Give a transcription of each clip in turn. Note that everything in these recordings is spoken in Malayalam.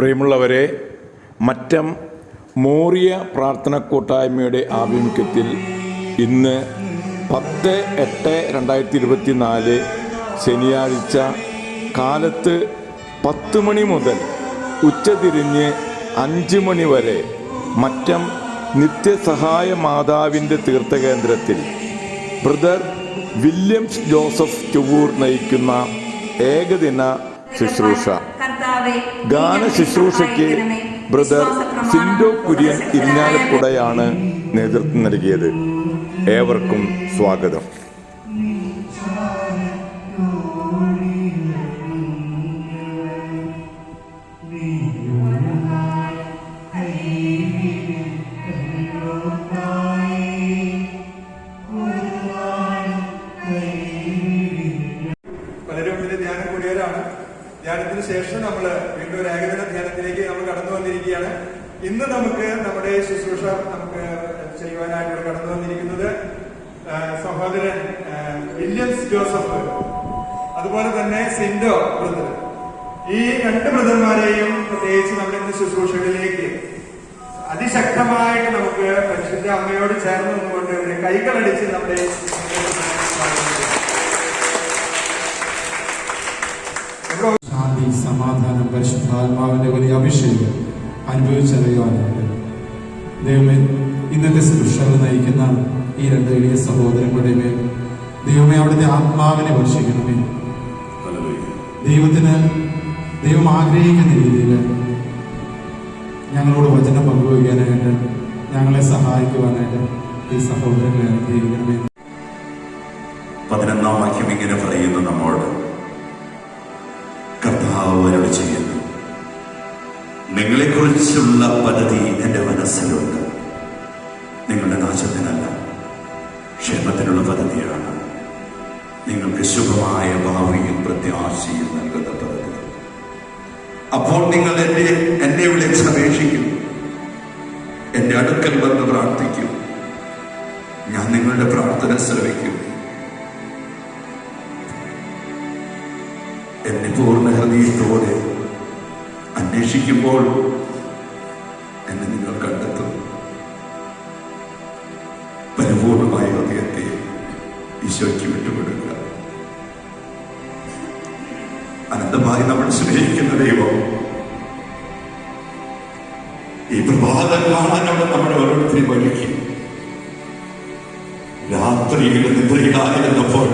പ്രിയമുള്ളവരെ മറ്റം മോറിയ പ്രാർത്ഥന കൂട്ടായ്മയുടെ ആഭിമുഖ്യത്തിൽ ഇന്ന് പത്ത് എട്ട് രണ്ടായിരത്തി ഇരുപത്തി നാല് ശനിയാഴ്ച കാലത്ത് പത്ത് മണി മുതൽ ഉച്ചതിരിഞ്ഞ് അഞ്ച് മണി വരെ മറ്റം നിത്യസഹായ മാതാവിന്റെ തീർത്ഥകേന്ദ്രത്തിൽ ബ്രദർ വില്യംസ് ജോസഫ് ചുവൂർ നയിക്കുന്ന ഏകദിന ശുശ്രൂഷ. ഗാന ശുശ്രൂഷയ്ക്ക് ബ്രദർ സിൻഡോ കുര്യൻ ഇരിഞ്ഞാലക്കുടയാണ് നേതൃത്വം നൽകിയത്. ഏവർക്കും സ്വാഗതം. ശാന്തി സമാധാനം പരിശുദ്ധാത്മാവിന്റെ വലിയ അഭിഷേകം അനുഭവിച്ചറിയുവാനായിട്ട് ദൈവമേ ഇന്നത്തെ ശുശ്രൂഷകൾ നയിക്കുന്ന ഈ രണ്ട് എളിയ സഹോദരങ്ങളുടെ മേൽ ദൈവമേ അവിടുത്തെ ആത്മാവിനെ വർഷിക്കണമേ. ദൈവത്തിന് ദൈവം ആഗ്രഹിക്കുന്ന രീതിയിൽ ഞങ്ങളോട് വചനം പങ്കുവയ്ക്കാനായിട്ട് ഞങ്ങളെ സഹായിക്കുവാനായിട്ട് ഈ സഹോദരങ്ങളെ അനുഗ്രഹിക്കണമേ. പതിനൊന്നാം വാക്യം ഇങ്ങനെ പറയുന്നു നമ്മോട്. അവരോട് ചെയ്യുന്നു നിങ്ങളെക്കുറിച്ചുള്ള പദ്ധതി എന്റെ മനസ്സിലുണ്ട്. നിങ്ങളുടെ നാശത്തിനല്ല ക്ഷേമത്തിനുള്ള പദ്ധതിയാണ്. നിങ്ങൾക്ക് ശുഭമായ ഭാവിയും പ്രത്യാശയും നൽകുന്ന പദ്ധതി. അപ്പോൾ നിങ്ങൾ എന്നെ എന്നെ വിളിച്ചപേക്ഷിക്കും എന്റെ അടുക്കൽ വന്ന് പ്രാർത്ഥിക്കും. ഞാൻ നിങ്ങളുടെ പ്രാർത്ഥന ശ്രവിക്കും. പൂർണ ഹൃദയത്തോടെ അന്വേഷിക്കുമ്പോൾ എന്നെ നിങ്ങൾ കണ്ടെത്തും. പരിപൂർണമായ ഹൃദയത്തെ ഈശോയ്ക്ക് വിട്ടുകൊടുക്കുക. അനന്തമായി നമ്മൾ സ്നേഹിക്കുന്ന ദൈവം ഈ പ്രഭാതം നമ്മൾ ഓരോരുത്തരെയും വലിക്കും രാത്രിയിൽ നിദ്രയിലായിരുന്നപ്പോൾ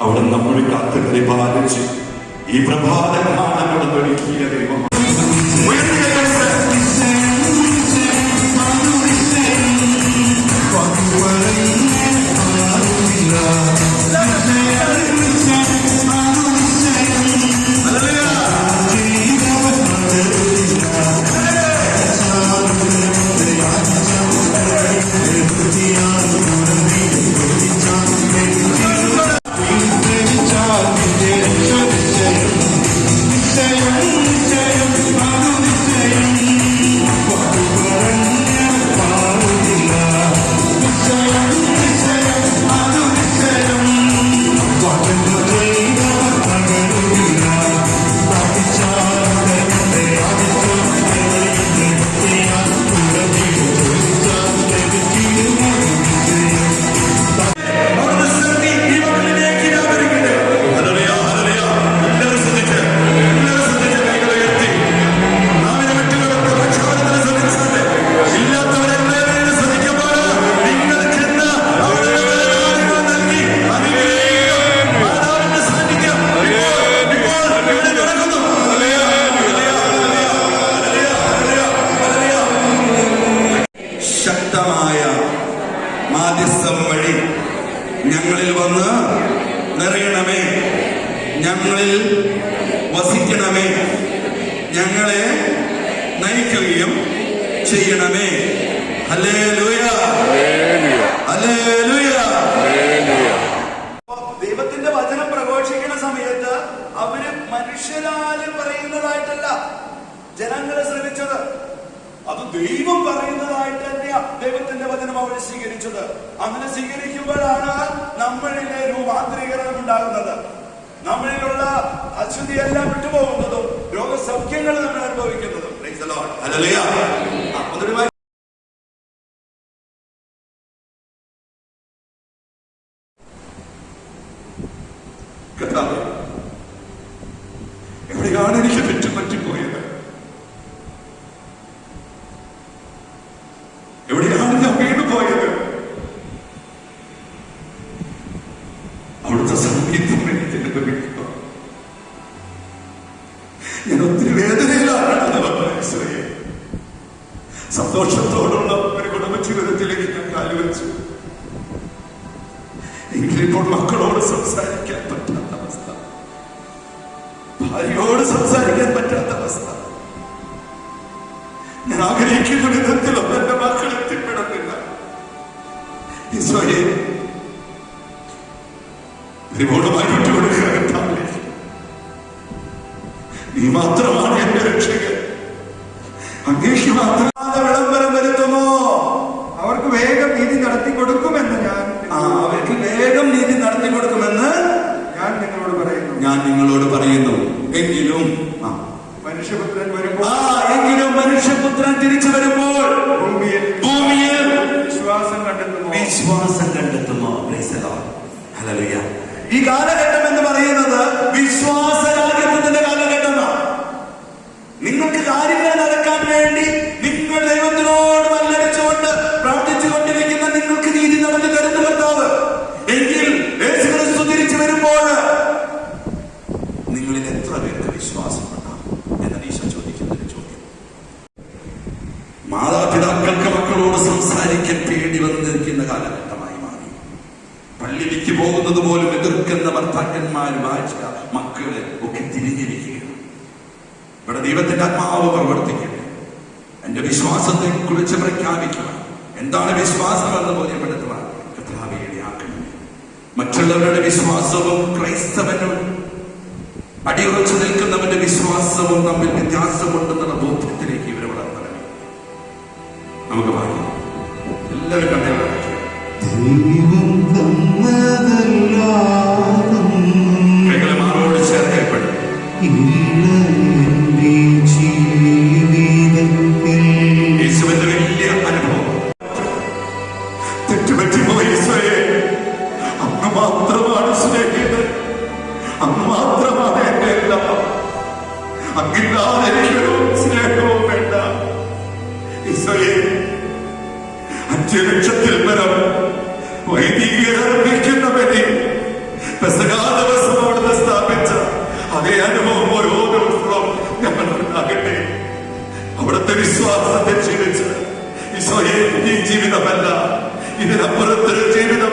അവിടെ നമ്മൾ കാത്ത് പരിപാലിച്ച് ഈ പ്രഭാതം കാണാൻ അവിടെ ഒരുക്കിയ ദൈവം ഞങ്ങളിൽ വസിക്കണമേ. ഞങ്ങളെ നയിക്കുകയും ചെയ്യണമേ. ഹല്ലേലൂയ. ഹല്ലേലൂയ. ദൈവത്തിന്റെ വചനം പ്രഘോഷിക്കുന്ന സമയത്ത് അവർ മനുഷ്യരാലും പറയുന്നതായിട്ടല്ല ജനങ്ങളെ ശ്രമിച്ചത് അത് ദൈവം പറയുന്നതായിട്ട് തന്നെയാ ദൈവത്തിന്റെ വചനം അവർ സ്വീകരിച്ചത്. അങ്ങനെ സ്വീകരിക്കുമ്പോഴാണ് നമ്മളിലെ രൂപാന്തരീകരണം ഉണ്ടാകുന്നത്. നമ്മളിലുള്ള അശുദ്ധിയെല്ലാം വിട്ടുപോകുന്നതും രോഗസൗഖ്യങ്ങൾ നമ്മൾ അനുഭവിക്കുന്നതും. ചിലപ്പോൾ മക്കളോട് സംസാരിക്കാൻ പറ്റാത്ത അവസ്ഥ. ഭാര്യയോട് സംസാരിക്കാൻ പറ്റാത്ത അവസ്ഥ. ഞാൻ ആഗ്രഹിക്കുന്ന വിധത്തിലും എന്റെ മക്കൾ എത്തിപ്പെടുന്നില്ല ഈശോയെ ഒരുപാട് മാറ്റി കൊടുക്കുക നീ മാത്രമാണ് ദൈവത്തിന്റെ ആത്മാവ് പ്രവർത്തിക്കുക എന്റെ വിശ്വാസത്തെ കുറിച്ച് പ്രഖ്യാപിക്കുക എന്താണ് വിശ്വാസം എന്ന് ബോധ്യപ്പെടുത്തുക കഥാവിയുടെ ആക്കണം മറ്റുള്ളവരുടെ വിശ്വാസവും ക്രൈസ്തവനും അടിയുറച്ചു നിൽക്കുന്നവന്റെ വിശ്വാസവും തമ്മിൽ വ്യത്യാസമുണ്ടെന്നുള്ള ബോധ്യത്തിലേക്ക് ഇവരെ വളർത്തണം. നമുക്ക് പറയാം എല്ലാവരും കണ്ടു. വേണ്ട അങ്ങില്ലാതെ എനിക്കൊരു സ്നേഹവും വേണ്ട. ഈശോയെ അഞ്ചു ലക്ഷത്തിൽ പരം വൈദികരർപ്പിക്കുന്നവരെ പെസകാ ദിവസം അവിടുന്ന് സ്ഥാപിച്ച അതേ അനുഭവം ഓരോ ദിവസവും ഞങ്ങൾക്കുണ്ടാകട്ടെ. അവിടുത്തെ വിശ്വാസത്തെ ക്ഷീണിച്ച് ഈശോയെ ഈ ജീവിതമല്ല. ഇതിനപ്പുറത്തൊരു ജീവിതം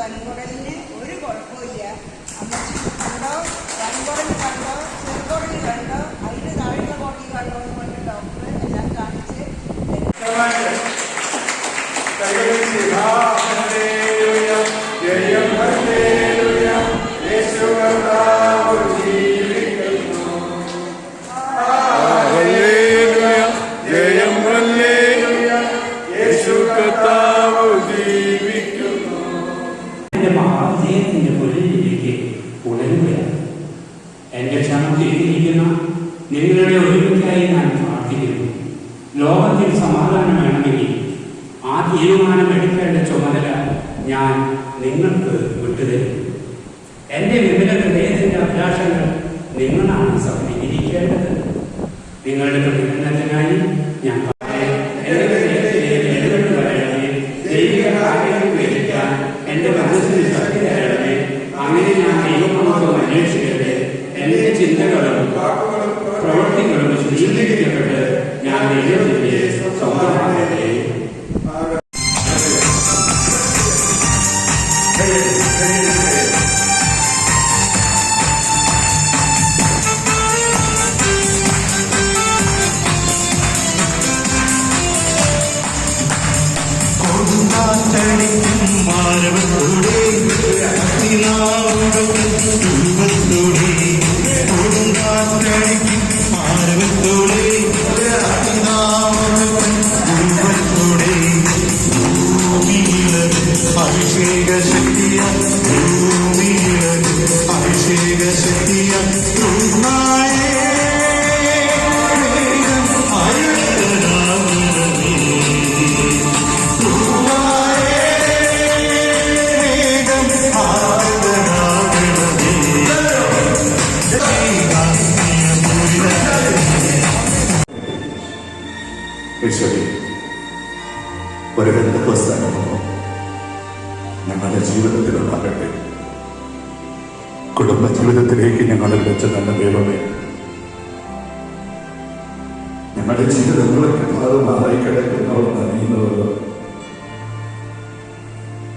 വൻകുടലിനെ തീരുമാനം ഒരു ബന്ധുക്കോസ് അനുഭവം ഞങ്ങളുടെ ജീവിതത്തിലുണ്ടാകട്ടെ. കുടുംബ ജീവിതത്തിലേക്ക് ഞങ്ങളെ വെച്ച നല്ല ദൈവമേ ഞങ്ങളുടെ ജീവിതങ്ങളൊക്കെ ഭാഗമായി കിടക്കുന്നവർ അറിയുന്നവരോ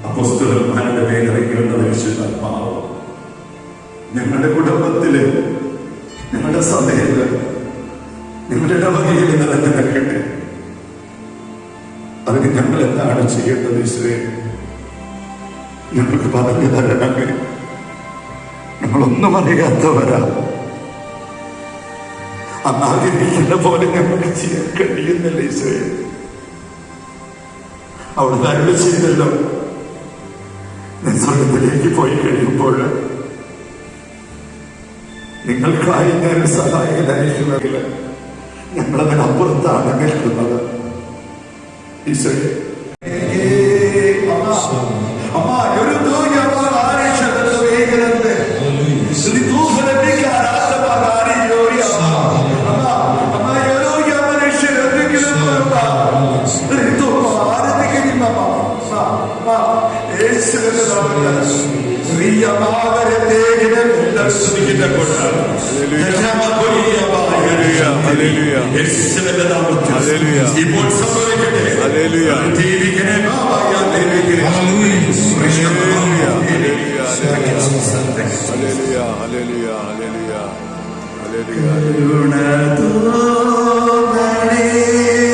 അപ്പുസ്തകന്മാരുടെ മേലിറങ്ങി വന്ന വിശുദ്ധാത്മാവ് ഞങ്ങളുടെ കുടുംബത്തിലെ നിങ്ങളുടെ സമയത്ത് നിങ്ങളുടെ ഇടവകയിൽ നിറഞ്ഞു നിൽക്കട്ടെ അതിന് ഞങ്ങൾ എന്താണ് ചെയ്യേണ്ടത് ഈശ്വരേ ഞങ്ങൾക്ക് പറഞ്ഞു തരണമേ. ഞങ്ങളൊന്നും അറിയാത്തവരാ. അന്നാഗ്രഹിക്കുന്ന പോലെ ഞങ്ങൾക്ക് ചെയ്യാൻ കഴിയുന്നില്ല ഈശ്വരേ അവിടെ അരുളി ചെയ്തല്ലോ. നിസ്വർഗത്തിലേക്ക് പോയി കഴിയുമ്പോഴും നിങ്ങൾക്കായി ഞാൻ സഹായകനായിരിക്കുന്നെങ്കിൽ ഞങ്ങളതിനപ്പുറത്താണ് നിൽക്കുന്നത്. ഈശോയെ. അമ്മ ഒരു യേശുവിന്റെ നാമത്തിൽ ഇപ്പോൾ സംഭവിക്കട്ടെ ജീവിക്കണേ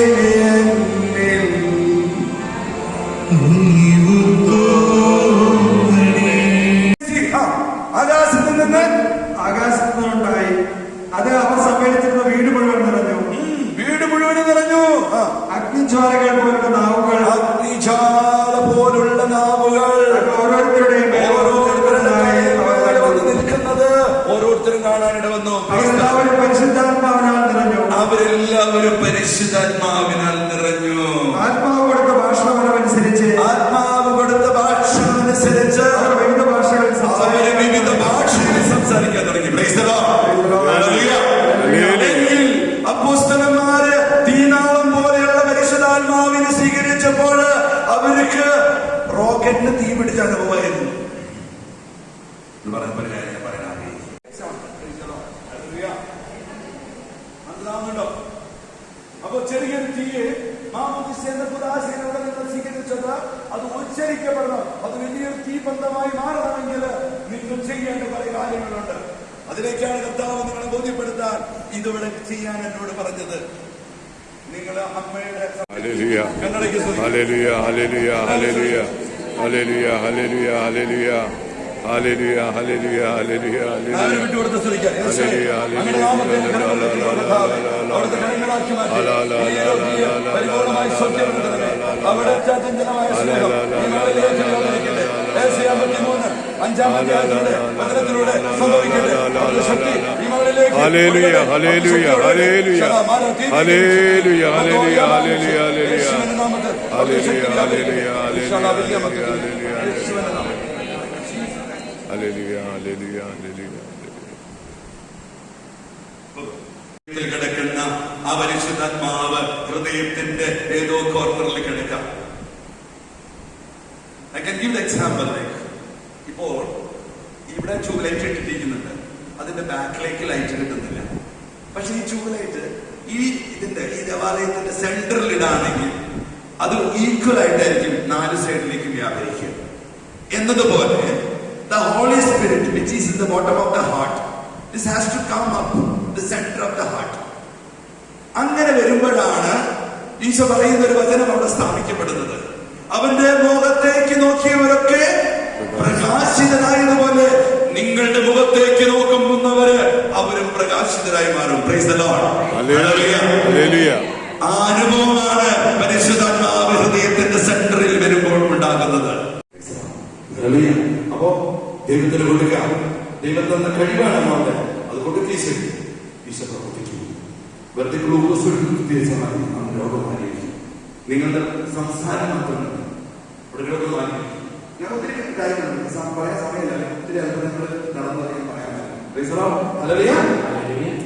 Hallelujah. അവരെല്ലാവരും പരിശുദ്ധാത്മാവിനാൽ അപ്പൊ ചെറിയൊരു തീയെ മാമോദിസ എന്ന പുരാശയിലൂടെ നിങ്ങൾ സ്വീകരിച്ചത് അത് ഉച്ചരിക്കപ്പെടണം. അത് വലിയൊരു തീബന്ധമായി മാറണമെങ്കിൽ നിങ്ങൾ ചെയ്യേണ്ട പല കാര്യങ്ങളുണ്ട്. അതിലേക്കാണ് കർത്താവ് നിങ്ങളെ ബോധ്യപ്പെടുത്താൻ ഇതുവിടെ ചെയ്യാൻ എന്നോട് പറഞ്ഞത്. നിങ്ങൾ അമ്മയുടെ കണ്ണടയ്ക്ക് ഹല്ലേലൂയ ഹല്ലേലൂയ ഹല്ലേലൂയ ഹല്ലേലൂയ വിട്ടുകൊടുത്ത് ഹല്ലേലൂയ, അങ്ങയുടെ ലാ, അവിടുത്തെ കരങ്ങളാക്കി മാറ്റി. ലാ, ലാ, ലാ, ഈ രോഗിയെ ലാ, ലാ, പരിപൂർണമായി ലാ, സൗഖ്യം ലാ, നൽകണമേ. ലാ, ലാ, അവിടുത്തെ സ്നേഹം നിങ്ങളിലേക്ക് വ്യാപരിക്കട്ടെ. അമ്പത്തിമൂന്ന് അഞ്ചാമത്തെ അധ്യായത്തിലൂടെ വചനത്തിലൂടെ സംഭവിക്കട്ടെ. അവരുടെ ശക്തി നിങ്ങളിലേക്ക് hallelujah, hallelujah, hallelujah. Hallelujah, hallelujah, hallelujah, hallelujah. Hallelujah, hallelujah, hallelujah. Hallelujah, hallelujah. യേശുവിന്റെ നാമത്തിൽ. ഹല്ലേലൂയ ഹല്ലേലൂയ ഹല്ലേലൂയ ഹൃദയത്തിൽ കിടക്കുന്ന ആ പരിശുദ്ധാത്മാവ് ഹൃദയത്തിന്റെ ഏതോ കോർണറിൽ കിടക്കാം. I can give example like ഇപ്പോൾ ഇവിടെ ട്യൂബ് ലൈറ്റ് അതിന്റെ ബാക്കിലേക്ക് ലൈറ്റ് കിട്ടുന്നില്ല. പക്ഷെ ഈ ട്യൂബ് ഈ ഇതിന്റെ ഈ ദേവാലയത്തിന്റെ സെന്ററിൽ ഇടാണെങ്കിൽ അത് ഈക്വൽ ആയിട്ടായിരിക്കും നാല് സൈഡിലേക്ക് വ്യാപരിക്കുക. എന്നതുപോലെ The Holy Spirit, which is in the bottom of the heart, this has to come up, the center of the heart. അങ്ങനെ വരുമ്പോഴാണ് ഈശോ പറയുന്ന ഒരു വചനം അവിടെ സ്ഥാപിക്കപ്പെടുന്നത്. അവന്റെ മുഖത്തേക്ക് നോക്കിയവരൊക്കെ പ്രകാശിതരായതുപോലെ നിങ്ങളുടെ മുഖത്തേക്ക് നോക്കുന്നവര് അവരും പ്രകാശിതരായി മാറും. ആ അനുഭവമാണ് പരിശുദ്ധാത്മാവ് ഹൃദയത്തിന്റെ സെന്ററിൽ വരുമ്പോൾ ഉണ്ടാകുന്നത്? അപ്പോ ദൈവത്തിന് കൊടുക്കാം. ദൈവം തന്ന കഴിവാണ് അമ്മാവന്റെ അത് കൊടുക്കുക ഈശോ ഈശോ പ്രവർത്തിക്കുന്നു വെറുതെ ഗ്ലൂക്കോസ് പ്രത്യേകിച്ചമായി നമ്മുടെ രോഗം മാറിയിരിക്കും നിങ്ങളുടെ സംസാരം മാത്രമല്ല ഇവിടെ രോഗം മാറിയിരിക്കും ഞാൻ ഒത്തിരി കാര്യങ്ങളുണ്ട്. പറയാൻ സമയമില്ല. ഒത്തിരി അത്ഭുതങ്ങൾ നടന്നു ഞാൻ പറയാൻ ഹല്ലേലൂയ.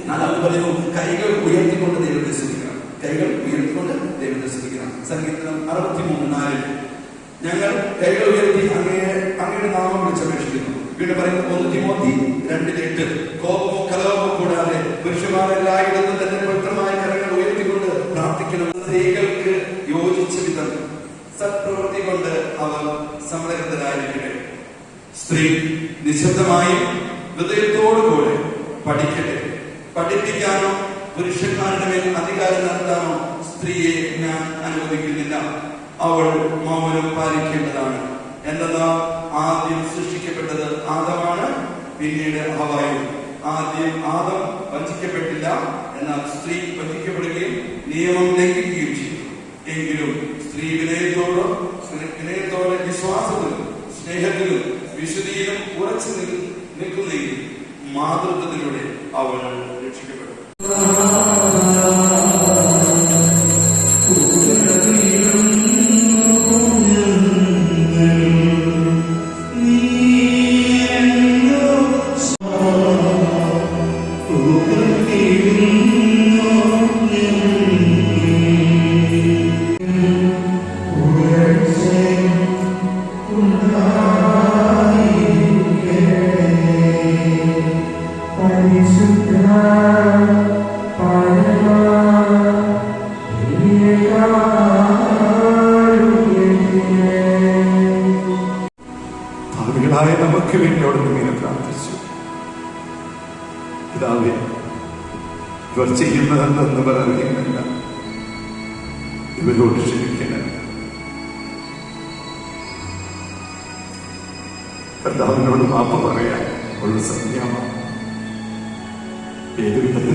നാലാമത് പറയുന്നു കൈകൾ ഉയർത്തിക്കൊണ്ട് ദൈവത്തെ ശ്രമിക്കണം കൈകൾ ഉയർത്തിക്കൊണ്ട് ദൈവത്തെ ശ്രമിക്കണം സംഗീതം അറുപത്തിമൂന്ന് നാലിൽ. ഞങ്ങൾ കൈകൾ ഉയർത്തി അങ്ങയെ അങ്ങയുടെ നാമം വിളിച്ചപേക്ഷിക്കുന്നു. വീട് പറയുന്നത് ഒന്ന് തിമോത്തി രണ്ടിൽ എട്ട് കോപമോ കലഹമോ കൂടാതെ പുരുഷന്മാർ എല്ലായിടത്തും തന്നെ പവിത്രമായ കരങ്ങൾ ഉയർത്തിക്കൊണ്ട് പ്രാർത്ഥിക്കണം സ്ത്രീകൾക്ക് യോജിച്ച വിധം സത്പ്രവൃത്തി കൊണ്ട് അവർ സമ്മതരായിരിക്കട്ടെ സ്ത്രീ നിശബ്ദമായി ഹൃദയത്തോടുകൂടെ പഠിക്കട്ടെ. പഠിപ്പിക്കാനോ പുരുഷന്മാരുടെ മേൽ അധികാരം നടത്താനോ സ്ത്രീയെ ഞാൻ അനുവദിക്കുന്നില്ല. അവൾ മൗനം പാലിക്കേണ്ടതാണ്. എന്തെന്നാ ആദ്യം സൃഷ്ടിക്കപ്പെട്ടത് ആദമാണ് പിന്നീട് ഹവായും. ആദ്യം ആദം വഞ്ചിക്കപ്പെട്ടില്ല എന്നാൽ സ്ത്രീ വഞ്ചിക്കപ്പെടുകയും നിയമം ലംഘിക്കുകയും ചെയ്തു. എങ്കിലും സ്ത്രീ വിനയത്തോടും വിനയത്തോടെ വിശ്വാസത്തിലും സ്നേഹത്തിലും വിശുദ്ധിയിലും ഉറച്ചു നിൽ- നിൽക്കുന്നതിൽ മാതൃത്വത്തിലൂടെ അവൾ രക്ഷിക്കപ്പെടും え、呼びか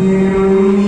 നമുക്ക്